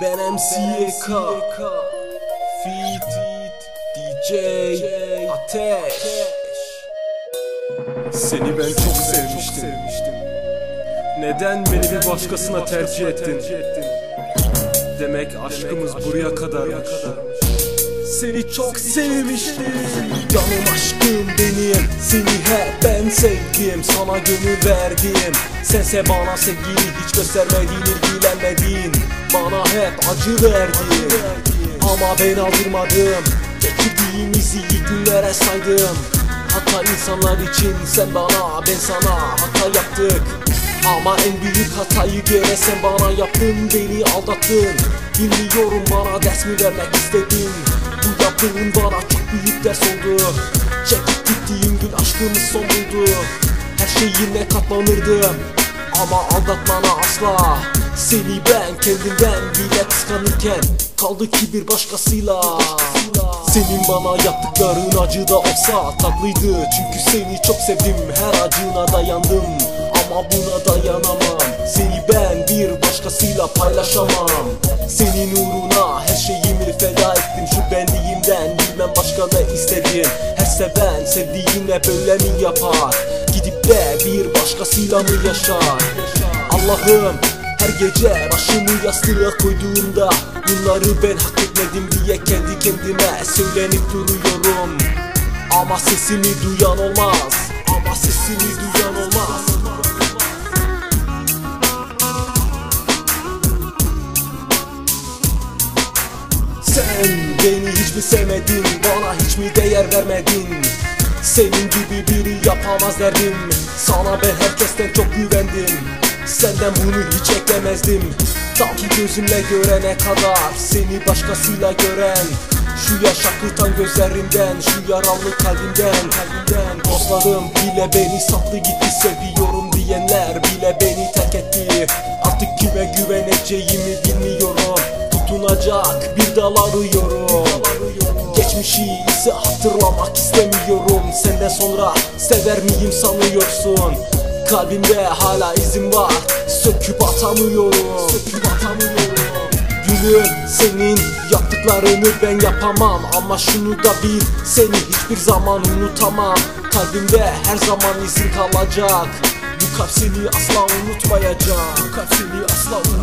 Ben MCK Feat DJ Ateş. Seni ben çok sevmiştim. Neden beni bir başkasına tercih ettin? Demek aşkımız buraya kadarmış Seni çok sevmiştim. Canım aşkım benim Seni hep ben sevdim. Sana gönül verdim. Sense bana sevgini hiç göstermedin ilgilenmedin. Bana hep acı verdin. Ama ben aldırmadım Geçirdiğimiz iyi günlere saydım. Hatta insanlar için sen bana ben sana hata yaptık. Ama en büyük hatayı gene sen bana yaptın Beni aldattın Bilmiyorum bana ders mi vermek istedin? Bu yaptığın bana çok büyük ders oldu. Çekip gittiğin gün aşkımız son buldu. Her şeyine katlanırdım. Ama aldatmana asla. Seni ben kendimden bile kıskanırken Kaldı ki bir başkasıyla. Senin bana yaptıkların acı da olsa tatlıydı. Çünkü seni çok sevdim her acına dayandım. Ama buna bir başkasıyla paylaşamam. Senin uğruna her şeyimi feda ettim. Şu benliğimden bilmem başka ne istedin Her seven sevdiğine böyle mi yapar? Gidip de bir başkasıyla mı yaşar? Allah'ım her gece başımı yastığa koyduğumda Bunları ben hak etmedim diye kendi kendime söylenip duruyorum. Ama sesimi duyan olmaz. Ama sesimi duyan olmaz beni hiç mi sevmedin Bana hiç mi değer vermedin. Senin gibi biri yapamaz derdim. Sana ben herkesten çok güvendim. Senden bunu hiç eklemezdim. Ta ki gözümle görene kadar Seni başkasıyla gören. Şu yaş akıtan gözlerinden Şu yaralı kalbimden kalbimden. Dostlarım bile beni sattı gitti Seviyorum diyenler bile beni terk etti. Artık kime güveneceğimi bilmiyorum. Tutunacak bir dal arıyorum Geçmişi ise hatırlamak istemiyorum. Senden sonra sever miyim sanıyorsun? Kalbimde hala izin var. Söküp atamıyorum. Söküp atamıyorum. Gülüm senin yaptıklarını ben yapamam. Ama şunu da bil seni hiçbir zaman unutamam. Kalbimde her zaman izin kalacak. Bu kalp seni asla unutmayacak. Bu kalp seni asla unutmayacak